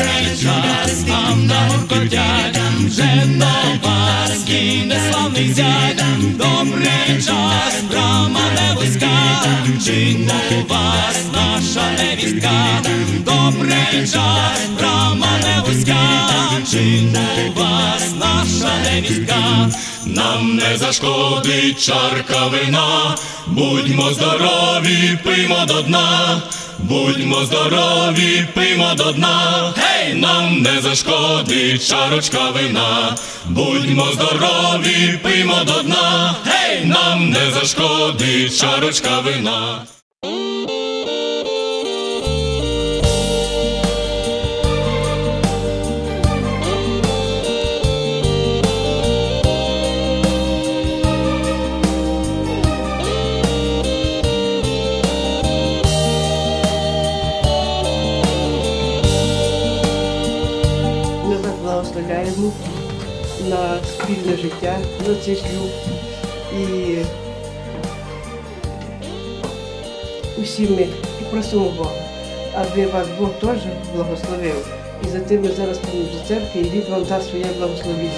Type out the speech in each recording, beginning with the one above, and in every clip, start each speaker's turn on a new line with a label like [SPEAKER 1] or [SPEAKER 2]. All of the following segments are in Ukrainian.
[SPEAKER 1] Добре час нам наркотять, вже товарський неславний зять, добре час, брама не вузька, чи не у вас наша невістка, добре час, брама не вузька, чи не у вас наша невістка, нам не зашкодить чарка вина, будьмо здорові, пиймо до дна. Будьмо здорові, пиймо до дна, гей, нам не зашкодить чарочка вина. Будьмо здорові, пиймо до дна, гей, нам не зашкодить чарочка вина.
[SPEAKER 2] На спільне життя, на цей шлюб. І усі ми і просимо Бога, аби вас Бог теж благословив. І за тим ми зараз підемо до церкви, і він вам дасть своє благословення.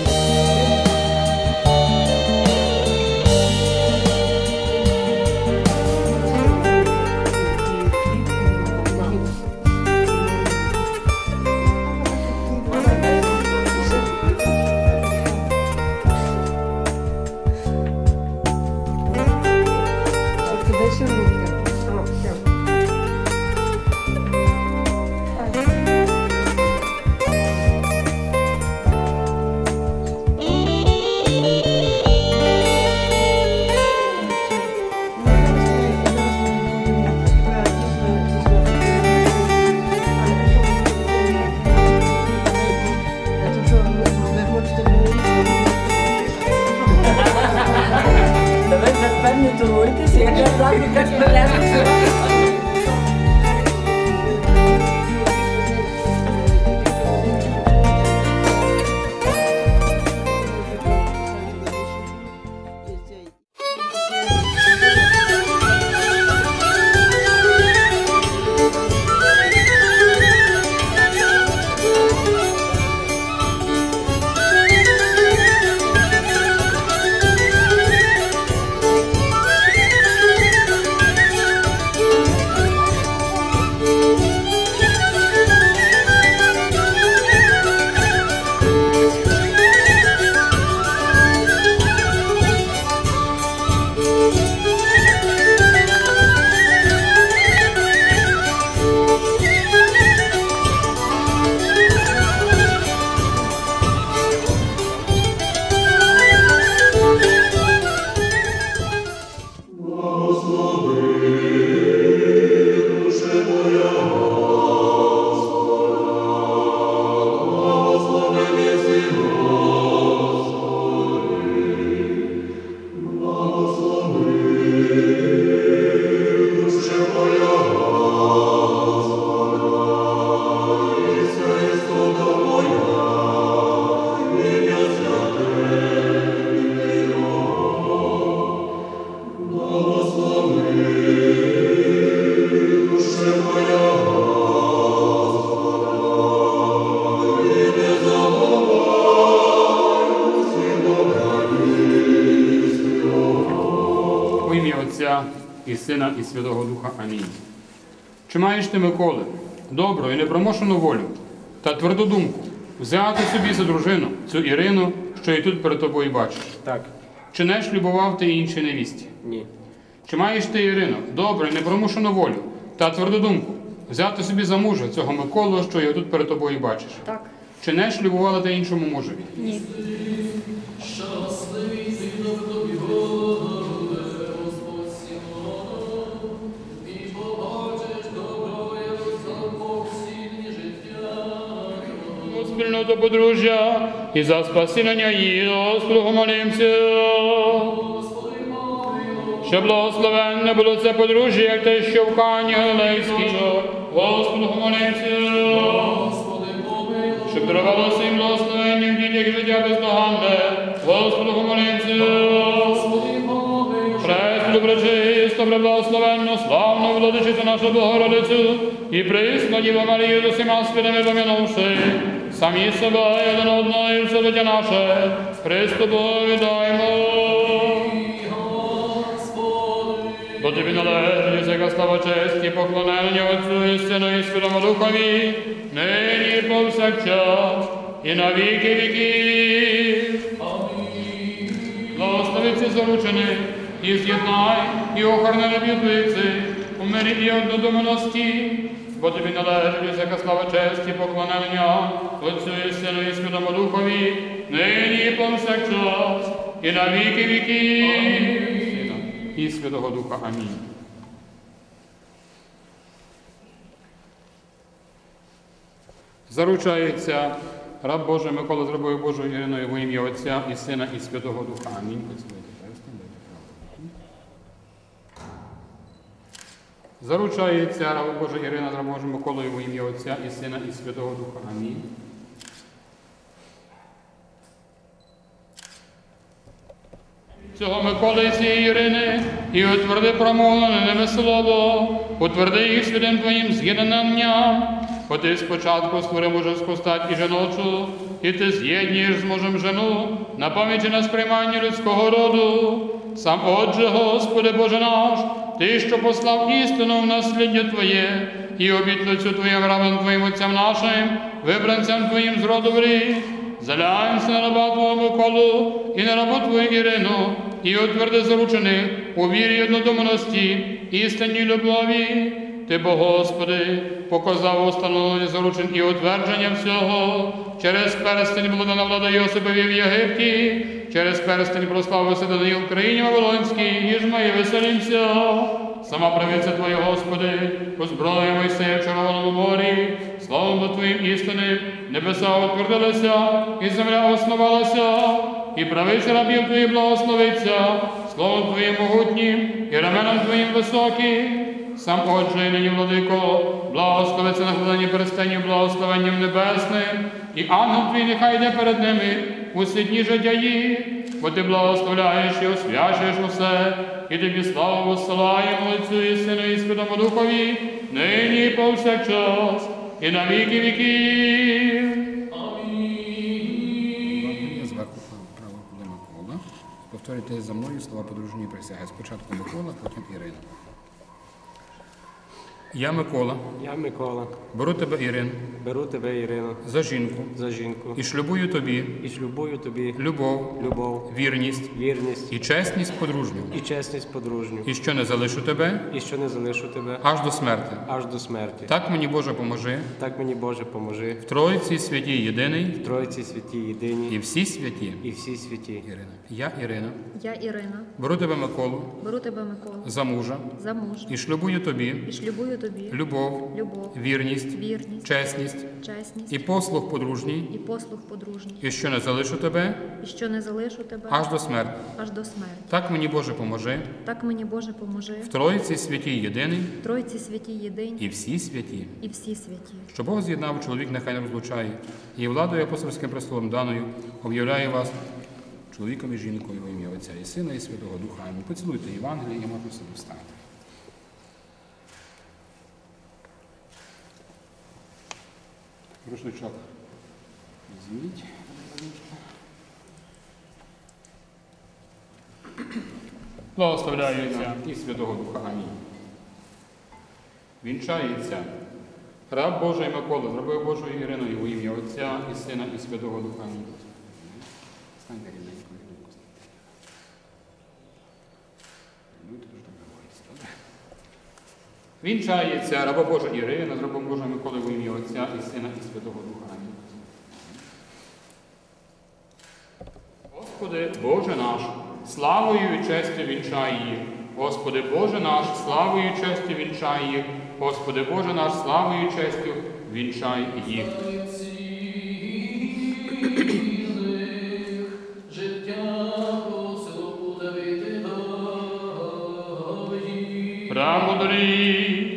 [SPEAKER 3] Напевне туруйтесь, як я завжди так стріляю.
[SPEAKER 4] Сина, і Святого Духа. Амінь. Чи маєш ти, Миколи, добру і непромошену волю та тверду думку взяти собі за дружину цю Ірину, що і тут перед тобою бачиш?
[SPEAKER 5] Так.
[SPEAKER 4] Чи не шлюбував ти іншій невісті?
[SPEAKER 5] Ні.
[SPEAKER 4] Чи маєш ти, Ірино, добру і непромушену волю та тверду думку взяти собі за мужа цього Миколу, що його тут перед тобою бачиш?
[SPEAKER 6] Так.
[SPEAKER 4] Чи не шлюбувала ти іншому мужеві?
[SPEAKER 6] Ні.
[SPEAKER 4] Спільноту подружжя і за спасіння її, Господу молимся. Щоб благословенне було це подружжя, як те, що в Кані Галилейській, Господу молимся. Щоб дарувалося їм благословення в дітях життя бездоганне, Господу молимся. Пресну, пречисто, преблагословенну, славну владичицю нашу Богородицю і присну Діву Марію з усіма спільними помінувши, самі себе і один одного і все життя наше, Христу віддаймо. Бо тобі належить всяка слава честь і поклонення Отцю і Сину і Святому Духові, нині повсякчас, і на віки віків. Благослови ці заручених, і з'єднай, і охорони неб'ютниці, у мирі і однодумності, бо тобі належить всяка слава честь і поклонення Отцю і Сину і Святому Духові, нині і повсякчас, і на віки віків. І Святого Духа. Амінь. Заручається раб Божий Микола з рабою Божою Іриною во ім'я Отця і Сина і Святого Духа. Амінь. Заручається раб Божа Ірина Божим Миколою во ім'я Отця і Сина і Святого Духа. Амінь. Цього Миколи цієї Ірини, і утверди промовлене ними слово, утверди їх святим Твоїм з'єднанням, бо ти спочатку створив мужеську стать і жіночу, і ти з'єднуєш з мужем жену на пам'яті на сприймання людського роду. Сам отже, Господи Боже наш, Ти, що послав істину в насліддя Твоє, і обітницю Твоїм рабам Твоїм отцям нашим, вибранцям Твоїм з роду в рід, Заляємося на раба Твого Миколу і на рабу Твою Ірину, і утверди заручених у вірі однодумності, істинній любові. Ти, бо Господи, показав установлення заручин і утвердження всього. Через перстень було дана влада Йосипові в Єгипті, через перстень прославився Даниїл в країні Вавилонській, їж ми і веселімся. Сама правиця Твоя, Господи, по зброї Мойсея в червоному морі, словом до Твоїм істини, небеса утвердилися, і земля основалася, і правиця рабів Твоїх благословиться, словом Твоїм могутнім, і раменом Твоїм високим. Сам отже, і нині, владико, благословиться на хвилині перестенів благословенням небесним, і ангел твій нехай йде перед ними у світлі життя їх, бо ти благословляєш і освячуєш усе, і тобі славу посилаємо Отцю і Сину і Святому Духові, нині і повсякчас, і на віки віків.
[SPEAKER 7] Повторюйте за мною слова подружньої присяги. Спочатку Микола, потім Ірина.
[SPEAKER 4] Я, Микола,
[SPEAKER 5] Я Микола.
[SPEAKER 4] беру тебе, Ірин,
[SPEAKER 5] Беру тебе, Ірину,
[SPEAKER 4] за жінку.
[SPEAKER 5] За жінку.
[SPEAKER 4] І шлюбую тобі.
[SPEAKER 5] І шлюбую тобі.
[SPEAKER 4] Любов,
[SPEAKER 5] любов,
[SPEAKER 4] вірність.
[SPEAKER 5] Вірність.
[SPEAKER 4] І чесність подружню,
[SPEAKER 5] і чесність подружню,
[SPEAKER 4] і що не залишу тебе?
[SPEAKER 5] І що не залишу тебе?
[SPEAKER 4] Аж до смерти.
[SPEAKER 5] аж до смерті.
[SPEAKER 4] Так мені Боже поможи,
[SPEAKER 5] Так мені Боже поможи.
[SPEAKER 4] в Тройці святій єдиний.
[SPEAKER 5] В Тройці святі єдині.
[SPEAKER 4] І всі святі.
[SPEAKER 5] і всі святі.
[SPEAKER 4] Ірина. Я, Ірина,
[SPEAKER 6] Я Ірина.
[SPEAKER 4] беру тебе, Миколу,
[SPEAKER 6] Беру тебе, Микола,
[SPEAKER 4] за мужа.
[SPEAKER 6] За муж
[SPEAKER 4] і шлюбую тобі.
[SPEAKER 6] І шлюбую тобі
[SPEAKER 4] любов,
[SPEAKER 6] любов,
[SPEAKER 4] вірність,
[SPEAKER 6] вірність,
[SPEAKER 4] чесність
[SPEAKER 6] чесність
[SPEAKER 4] і послуг подружній,
[SPEAKER 6] і послуг подружній,
[SPEAKER 4] і що не залишу тебе
[SPEAKER 6] і що не залишу тебе
[SPEAKER 4] аж до смерти.
[SPEAKER 6] аж до смерті.
[SPEAKER 4] Так мені Боже поможи,
[SPEAKER 6] Так мені Боже поможи.
[SPEAKER 4] в Тройці святій єдиний
[SPEAKER 6] В Тройці святі єдині
[SPEAKER 4] і всі святі.
[SPEAKER 6] і всі святі.
[SPEAKER 4] Що Бог з'єднав, чоловік нехай не розлучає, і владою апостольським престолом даною об'являє вас чоловіком і жінкою во ім'я Отця і Сина і Святого Духа. Амінь. Поцілуйте Євангеліє і можна собі встати. Рушничок візьміть. благословляється і Святого Духа. Амінь. Вінчається. Раб Божий Микола, зробив Божою Іриною у ім'я Отця і Сина і Святого Духа. Амінь. Вінчається раба Божа Ірина, з рабом Божа Миколи в ім'я Отця і Сина і Святого Духа. Господи, Боже наш, славою і честю вінчай їх. Господи, Боже наш, славою і честю вінчай їх. Господи, Боже наш, славою і честю вінчай їх. Премудрість,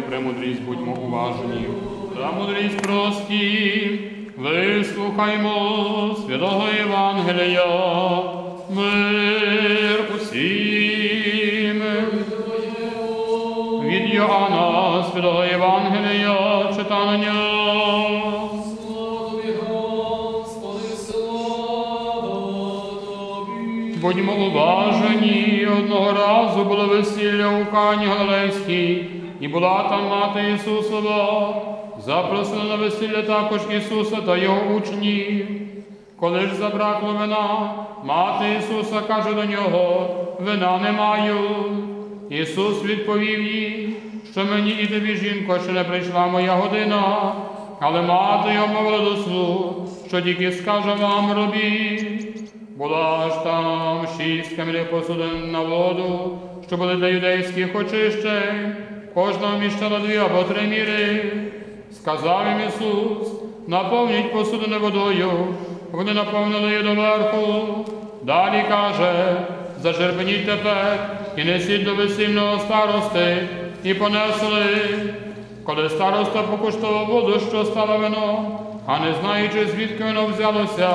[SPEAKER 4] тобі премудрість, будьмо уважні. Премудрість прості, вислухаймо святого Євангелія, мир усім. Від Йоанна, святого Євангелія, читання. Будьмо уважені, одного разу було весілля у Кані Галилейській, і була там мати Ісусова. Запросили на весілля також Ісуса та його учнів. Коли ж забракло вина, мати Ісуса каже до нього, вина не маю. Ісус відповів їй, що мені і тобі, жінко, ще не прийшла моя година, але мати його мовила до слуг, що тільки скаже вам робіть. Була ж там шість кам'яних посудин на воду, що були для юдейських очищень, кожна вміщала дві або три міри. Сказав їм Ісус, наповніть посудини водою, вони наповнили її доверху. Далі каже, зачерпніть тепер і несіть до весільного старости, і понесли. Коли староста покуштував воду, що стало вино, а не знаючи, звідки воно взялося,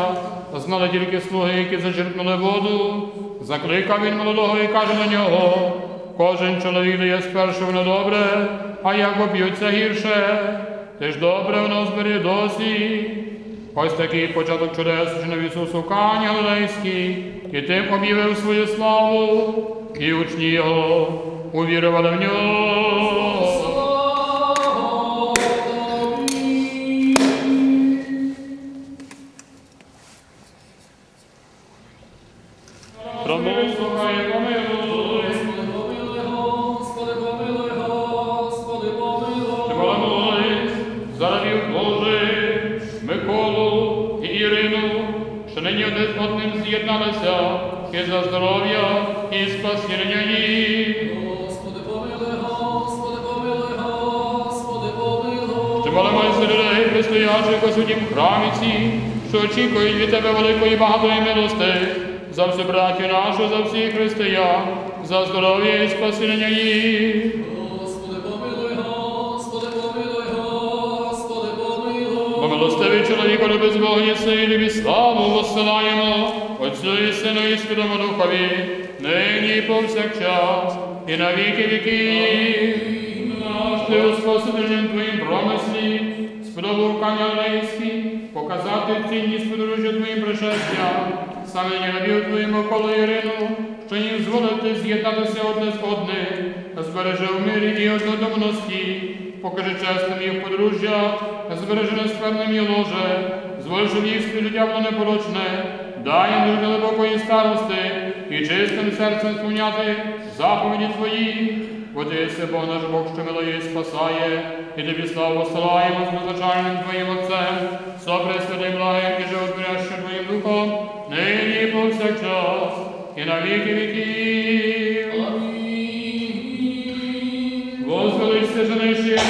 [SPEAKER 4] знали тільки слуги, які зачерпнули воду. Закликав він молодого і каже до нього: кожен чоловік дає спершу воно добре, а як оп'ються гірше, ти ж добре воно збери досі. Ось такий початок чудес чинив Ісус у Кані Галилейській, і тим об'явив свою славу, і учні його увірували в нього. Промовив, слухай, помилуй. Одним з'єдналися і за здоров'я і спасіння їх. Чи молимось за людей, пристоячих у святім храмі ці, що очікують від тебе великої багатої милости, за всю братю нашу, за всіх християн, за здоров'я і спасіння їх. Милостивий чоловіку безбожні силі і славу воссилаємо Отцю і Сину і Святому Духові, нині повсякчас, і на віки. Наш ти у спасительним Твоїм промислі, сподобав Канялейський, показати цінність подружжя Твоїм пришестям, саме рабів Твоїм Миколу Ірину, що їм зволити з'єднатися одне з одним, збереже в мирі і однодумності, покажи чесним їх подружжя, збережи нескверним їх ложе, зволь, щоб їх співжиття було непорочне, дай їм дуже глибокої старости і чистим серцем сповняти заповіді Твої. Ти Бог наш Бог, що милує і спасає, і тобі славу посилаємо з надзвичайним Твоїм Отцем, собре святий благим і животворящим Твоїм Духом, нині повсякчас, і на віки віків. Возвеличся жениші як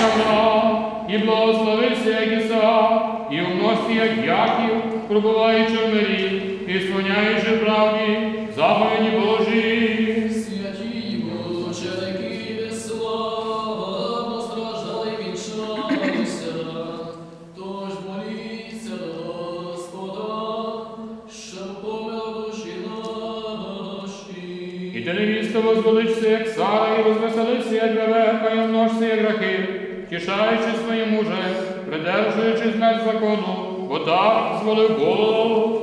[SPEAKER 4] і благословися, як Ісаак, і умножся, як Яків, пробуваючи в мирі, і склоняючи правді, заповіді Божі.
[SPEAKER 6] Святі мученики безславно страждали вінчалися, тож моліться до Господа, щоб помилував душі наші.
[SPEAKER 4] І ти невіста возвеличся, як Сара, і розвеселися, як Ревека, і умножся, як Рахиль, тішаючи своїм мужем, придержуючи смерть закону, бо так зволив Бог.